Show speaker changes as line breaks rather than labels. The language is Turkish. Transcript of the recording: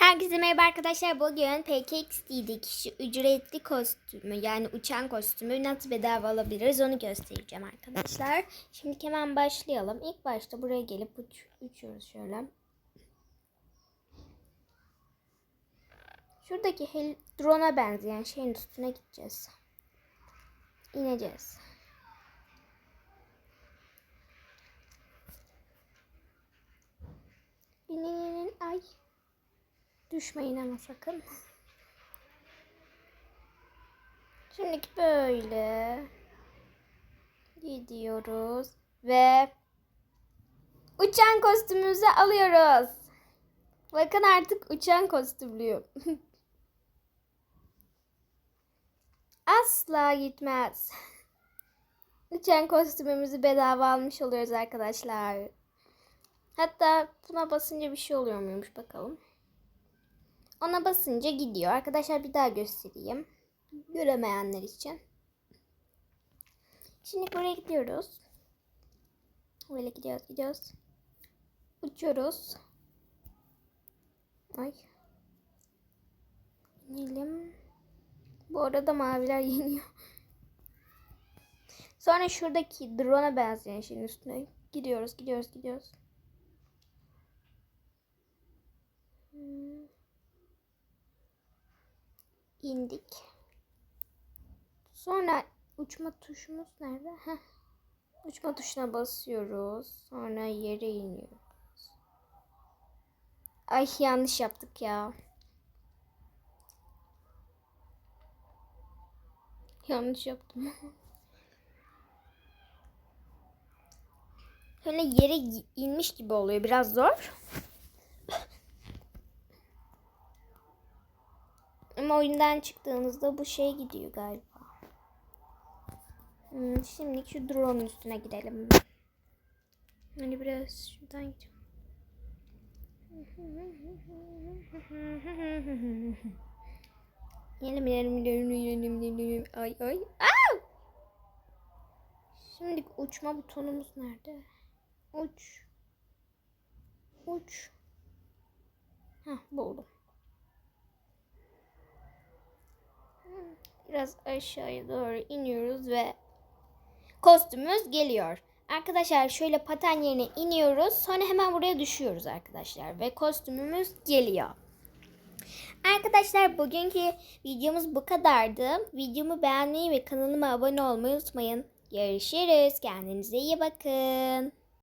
Herkese merhaba arkadaşlar. Bugün PKXD'deki şu ücretli kostümü yani uçan kostümü nasıl bedava alabiliriz onu göstereceğim arkadaşlar. Şimdi hemen başlayalım. İlk başta buraya gelip uç, uçuyoruz şöyle. Şuradaki drone'a benzeyen şeyin üstüne gideceğiz. İneceğiz. Düşmeyin ama sakın. Şimdi böyle gidiyoruz ve uçan kostümümüzü alıyoruz. Bakın artık uçan kostümlüyüm. Asla gitmez. Uçan kostümümüzü bedava almış oluyoruz arkadaşlar. Hatta buna basınca bir şey oluyor muymuş bakalım. Ona basınca gidiyor. Arkadaşlar bir daha göstereyim. Göremeyenler için. Şimdi buraya gidiyoruz. Böyle gidiyoruz gidiyoruz. Uçuyoruz. Ay. İnelim. Bu arada maviler yeniyor. Sonra şuradaki drone'a benzeyen şeyin üstüne gidiyoruz gidiyoruz gidiyoruz. İndik. Sonra uçma tuşumuz nerede? Heh. Uçma tuşuna basıyoruz. Sonra yere iniyoruz. Ay yanlış yaptık ya. Yanlış yaptım. Böyle yere inmiş gibi oluyor. Biraz zor. Oyundan çıktığınızda bu şey gidiyor galiba. Hmm, şimdi şu drone üstüne gidelim. Hani biraz şuradan gidelim. Yelim yelim yelim yelim yelim ay ay. Aa! Şimdi uçma butonumuz nerede? Uç. Uç. Hah buldum. Biraz aşağıya doğru iniyoruz ve kostümümüz geliyor. Arkadaşlar şöyle paten yerine iniyoruz. Sonra hemen buraya düşüyoruz arkadaşlar. Ve kostümümüz geliyor. Arkadaşlar bugünkü videomuz bu kadardı. Videomu beğenmeyi ve kanalıma abone olmayı unutmayın. Görüşürüz. Kendinize iyi bakın.